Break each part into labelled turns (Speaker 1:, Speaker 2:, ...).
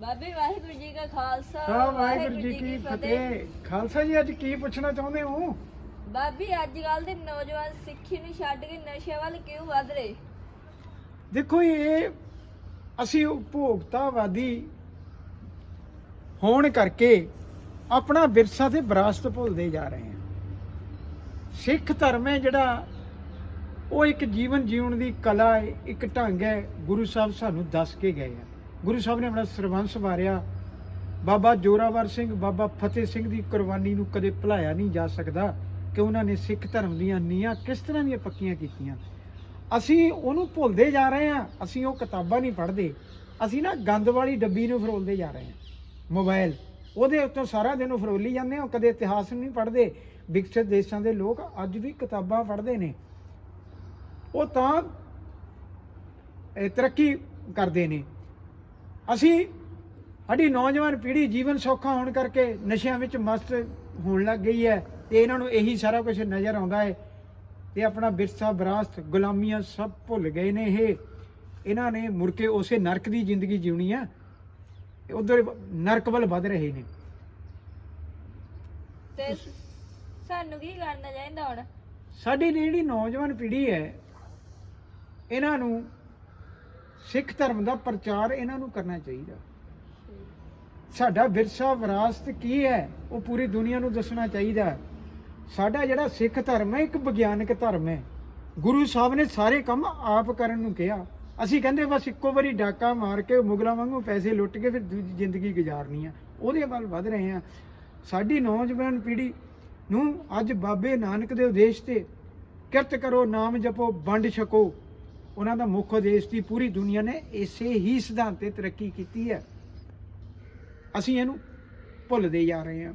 Speaker 1: ਬਾਬੇ ਵਾਹਿਗੁਰੂ ਜੀ ਕਾ ਖਾਲਸਾ
Speaker 2: ਵਾਹਿਗੁਰੂ ਜੀ ਕੀ ਫਤਿਹ। ਖਾਲਸਾ ਜੀ ਅੱਜ ਕੀ ਪੁੱਛਣਾ ਚਾਹੁੰਦੇ ਹੋ?
Speaker 1: ਬਾਬੀ ਅੱਜ ਕੱਲ ਦੇ ਨੌਜਵਾਨ ਸਿੱਖੀ ਨੂੰ ਛੱਡ ਕੇ ਨਸ਼ੇ ਵੱਲ ਕਿਉਂ ਵੱਧ ਰਹੇ?
Speaker 2: ਦੇਖੋ ਇਹ ਅਸੀਂ ਉਪਭੋਗਤਾਵਾਦੀ ਹੋਣ ਕਰਕੇ ਆਪਣਾ ਵਿਰਸਾ ਤੇ ਵਿਰਾਸਤ ਭੁੱਲਦੇ ਜਾ ਰਹੇ ਹਾਂ। ਸਿੱਖ ਧਰਮ ਹੈ ਜਿਹੜਾ ਉਹ ਇੱਕ ਜੀਵਨ ਜੀਉਣ ਦੀ ਕਲਾ ਹੈ ਇੱਕ ਢੰਗ ਹੈ ਗੁਰੂ ਸਾਹਿਬ ਸਾਨੂੰ ਦੱਸ ਕੇ ਗਏ ਆ। ਗੁਰੂ ਸਾਹਿਬ ਨੇ ਆਪਣਾ ਸਰਵੰਸ ਵਾਰਿਆ। ਬਾਬਾ ਜੋਰਾਵਰ ਸਿੰਘ, ਬਾਬਾ ਫਤਿਹ ਸਿੰਘ ਦੀ ਕੁਰਬਾਨੀ ਨੂੰ ਕਦੇ ਭੁਲਾਇਆ ਨਹੀਂ ਜਾ ਸਕਦਾ ਕਿ ਉਹਨਾਂ ਨੇ ਸਿੱਖ ਧਰਮ ਦੀਆਂ ਨੀਹਾਂ ਕਿਸ ਤਰ੍ਹਾਂ ਦੀਆਂ ਪੱਕੀਆਂ ਕੀਤੀਆਂ। ਅਸੀਂ ਉਹਨੂੰ ਭੁੱਲਦੇ ਜਾ ਰਹੇ ਹਾਂ, ਅਸੀਂ ਉਹ ਕਿਤਾਬਾਂ ਨਹੀਂ ਪੜ੍ਹਦੇ। ਅਸੀਂ ਨਾ ਗੰਦ ਵਾਲੀ ਡੱਬੀ ਨੂੰ ਫਰੋਲਦੇ ਜਾ ਰਹੇ ਹਾਂ। ਮੋਬਾਈਲ ਉਹਦੇ ਉੱਤੋਂ ਸਾਰਾ ਦਿਨ ਉਹ ਫਰੋਲੀ ਜਾਂਦੇ ਹਾਂ ਕਦੇ ਇਤਿਹਾਸ ਨੂੰ ਨਹੀਂ ਪੜ੍ਹਦੇ। ਵਿਕਸਿਤ ਦੇਸ਼ਾਂ ਦੇ ਲੋਕ ਅੱਜ ਵੀ ਕਿਤਾਬਾਂ ਪੜ੍ਹਦੇ ਨੇ। ਉਹ ਤਾਂ ਤਰੱਕੀ ਕਰਦੇ ਨੇ। ਅਸੀਂ ਸਾਡੀ ਨੌਜਵਾਨ ਪੀੜ੍ਹੀ ਜੀਵਨ ਸੌਖਾ ਹੋਣ ਕਰਕੇ ਨਸ਼ਿਆਂ ਵਿੱਚ ਮਸਤ ਹੋਣ ਲੱਗ ਗਈ ਹੈ ਤੇ ਇਹਨਾਂ ਨੂੰ ਇਹੀ ਸਾਰਾ ਕੁਝ ਨਜ਼ਰ ਆਉਂਦਾ ਹੈ। ਤੇ ਆਪਣਾ ਵਿਰਸਾ ਵਿਰਾਸਤ ਗੁਲਾਮੀਆਂ ਸਭ ਭੁੱਲ ਗਏ ਨੇ ਇਹ। ਇਹਨਾਂ ਨੇ ਮੁੜ ਕੇ ਉਸੇ ਨਰਕ ਦੀ ਜ਼ਿੰਦਗੀ ਜਿਉਣੀ ਆ ਉਧਰ ਨਰਕ ਵੱਲ ਵੱਧ ਰਹੇ ਨੇ।
Speaker 1: ਤੇ ਸਾਨੂੰ ਕੀ ਕਰਨਾ ਚਾਹੀਦਾ ਹੁਣ?
Speaker 2: ਸਾਡੀ ਜਿਹੜੀ ਨੌਜਵਾਨ ਪੀੜ੍ਹੀ ਹੈ ਇਹਨਾਂ ਨੂੰ ਸਿੱਖ ਧਰਮ ਦਾ ਪ੍ਰਚਾਰ ਇਹਨਾਂ ਨੂੰ ਕਰਨਾ ਚਾਹੀਦਾ। ਸਾਡਾ ਵਿਰਸਾ ਵਿਰਾਸਤ ਕੀ ਹੈ, ਉਹ ਪੂਰੀ ਦੁਨੀਆ ਨੂੰ ਦੱਸਣਾ ਚਾਹੀਦਾ ਹੈ। ਸਾਡਾ ਜਿਹੜਾ ਸਿੱਖ ਧਰਮ ਹੈ, ਇੱਕ ਵਿਗਿਆਨਕ ਧਰਮ ਹੈ। ਗੁਰੂ ਸਾਹਿਬ ਨੇ ਸਾਰੇ ਕੰਮ ਆਪ ਕਰਨ ਨੂੰ ਕਿਹਾ। ਅਸੀਂ ਕਹਿੰਦੇ ਬਸ ਇੱਕੋ ਵਾਰੀ ਡਾਕਾ ਮਾਰ ਕੇ ਮੁਗਲਾਂ ਵਾਂਗੂ ਪੈਸੇ ਲੁੱਟ ਕੇ ਫਿਰ ਦੂਜੀ ਜ਼ਿੰਦਗੀ ਗੁਜ਼ਾਰਨੀ ਆ। ਉਹਦੇ ਵੱਲ ਵੱਧ ਰਹੇ ਆ ਸਾਡੀ ਨੌਜਵਾਨ ਪੀੜ੍ਹੀ ਨੂੰ ਅੱਜ ਬਾਬੇ ਨਾਨਕ ਦੇ ਉਦੇਸ਼ ਤੇ ਕਿਰਤ ਕਰੋ, ਨਾਮ ਜਪੋ, ਵੰਡ ਛਕੋ। ਉਹਨਾਂ ਦਾ ਮੁੱਖ ਉਦੇਸ਼ ਦੀ ਪੂਰੀ ਦੁਨੀਆ ਨੇ ਇਸੇ ਹੀ ਸਿਧਾਂਤ ਤੇ ਤਰੱਕੀ ਕੀਤੀ ਹੈ। ਅਸੀਂ ਇਹਨੂੰ ਭੁੱਲਦੇ ਜਾ ਰਹੇ ਹਾਂ।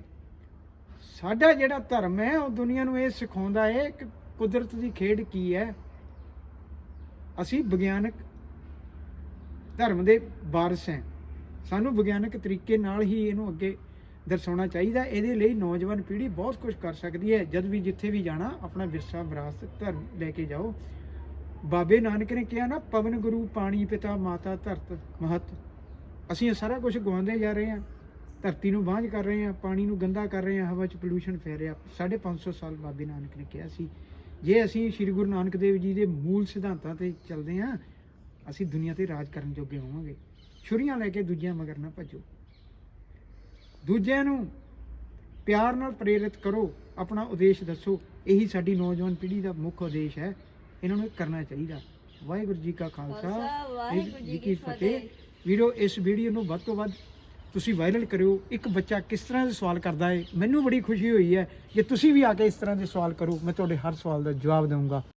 Speaker 2: ਸਾਡਾ ਜਿਹੜਾ ਧਰਮ ਹੈ, ਉਹ ਦੁਨੀਆ ਨੂੰ ਇਹ ਸਿਖਾਉਂਦਾ ਹੈ ਕਿ ਕੁਦਰਤ ਦੀ ਖੇਡ ਕੀ ਹੈ। ਅਸੀਂ ਵਿਗਿਆਨਕ ਧਰਮ ਦੇ ਵਾਰਸ ਹਾਂ। ਸਾਨੂੰ ਵਿਗਿਆਨਕ ਤਰੀਕੇ ਨਾਲ ਹੀ ਇਹਨੂੰ ਅੱਗੇ ਦਰਸਾਉਣਾ ਚਾਹੀਦਾ। ਇਹਦੇ ਲਈ ਨੌਜਵਾਨ ਪੀੜ੍ਹੀ ਬਹੁਤ ਕੁਝ ਕਰ ਸਕਦੀ ਹੈ। ਜਦ ਵੀ ਜਿੱਥੇ ਵੀ ਜਾਣਾ, ਆਪਣਾ ਵਿਰਸਾ ਵਿਰਾਸਤ ਧਰਮ ਲੈ ਕੇ ਜਾਓ। ਬਾਬੇ ਨਾਨਕ ਨੇ ਕਿਹਾ ਨਾ, ਪਵਨ ਗੁਰੂ, ਪਾਣੀ ਪਿਤਾ, ਮਾਤਾ ਧਰਤ ਮਹਤ। ਅਸੀਂ ਇਹ ਸਾਰਾ ਕੁਝ ਗਵਾਉਂਦੇ ਜਾ ਰਹੇ ਹਾਂ, ਧਰਤੀ ਨੂੰ ਬਾਂਝ ਕਰ ਰਹੇ ਹਾਂ, ਪਾਣੀ ਨੂੰ ਗੰਦਾ ਕਰ ਰਹੇ ਹਾਂ, ਹਵਾ 'ਚ ਪੋਲੂਸ਼ਨ ਫੈਲ ਰਿਹਾ। 550 ਸਾਲ ਬਾਬੇ ਨਾਨਕ ਨੇ ਕਿਹਾ ਸੀ। ਜੇ ਅਸੀਂ ਸ੍ਰੀ ਗੁਰੂ ਨਾਨਕ ਦੇਵ ਜੀ ਦੇ ਮੂਲ ਸਿਧਾਂਤਾਂ ਤੇ ਚੱਲਦੇ ਹਾਂ, ਅਸੀਂ ਦੁਨੀਆ ਤੇ ਰਾਜ ਕਰਨ ਜੋਗੇ ਹੋਵਾਂਗੇ। ਛੁਰੀਆਂ ਲੈ ਕੇ ਦੂਜਿਆਂ ਮਗਰ ਨਾ ਭੱਜੋ। ਦੂਜਿਆਂ ਨੂੰ ਪਿਆਰ ਨਾਲ ਪ੍ਰੇਰਿਤ ਕਰੋ, ਆਪਣਾ ਉਦੇਸ਼ ਦੱਸੋ। ਇਹੀ ਸਾਡੀ ਨੌਜਵਾਨ ਪੀੜ੍ਹੀ ਦਾ ਮੁੱਖ ਉਦੇਸ਼ ਹੈ। ਇਹਨਾਂ ਨੂੰ ਕਰਨਾ ਚਾਹੀਦਾ। ਵਾਹਿਗੁਰੂ ਜੀ ਕਾ
Speaker 1: ਖਾਲਸਾ ਵਾਹਿਗੁਰੂ ਜੀ ਕੀ ਫਤਿਹ।
Speaker 2: ਵੀਡੀਓ ਇਸ ਵੀਡੀਓ ਨੂੰ ਵੱਧ ਤੋਂ ਵੱਧ ਤੁਸੀਂ ਵਾਇਰਲ ਕਰਿਓ। ਇੱਕ ਬੱਚਾ ਕਿਸ ਤਰ੍ਹਾਂ ਦੇ ਸਵਾਲ ਕਰਦਾ ਹੈ ਮੈਨੂੰ ਬੜੀ ਖੁਸ਼ੀ ਹੋਈ ਹੈ ਜੇ ਤੁਸੀਂ ਵੀ ਆ ਕੇ ਇਸ ਤਰ੍ਹਾਂ ਦੇ ਸਵਾਲ ਕਰੋ। ਮੈਂ ਤੁਹਾਡੇ ਹਰ ਸਵਾਲ ਦਾ ਜਵਾਬ ਦਊਂਗਾ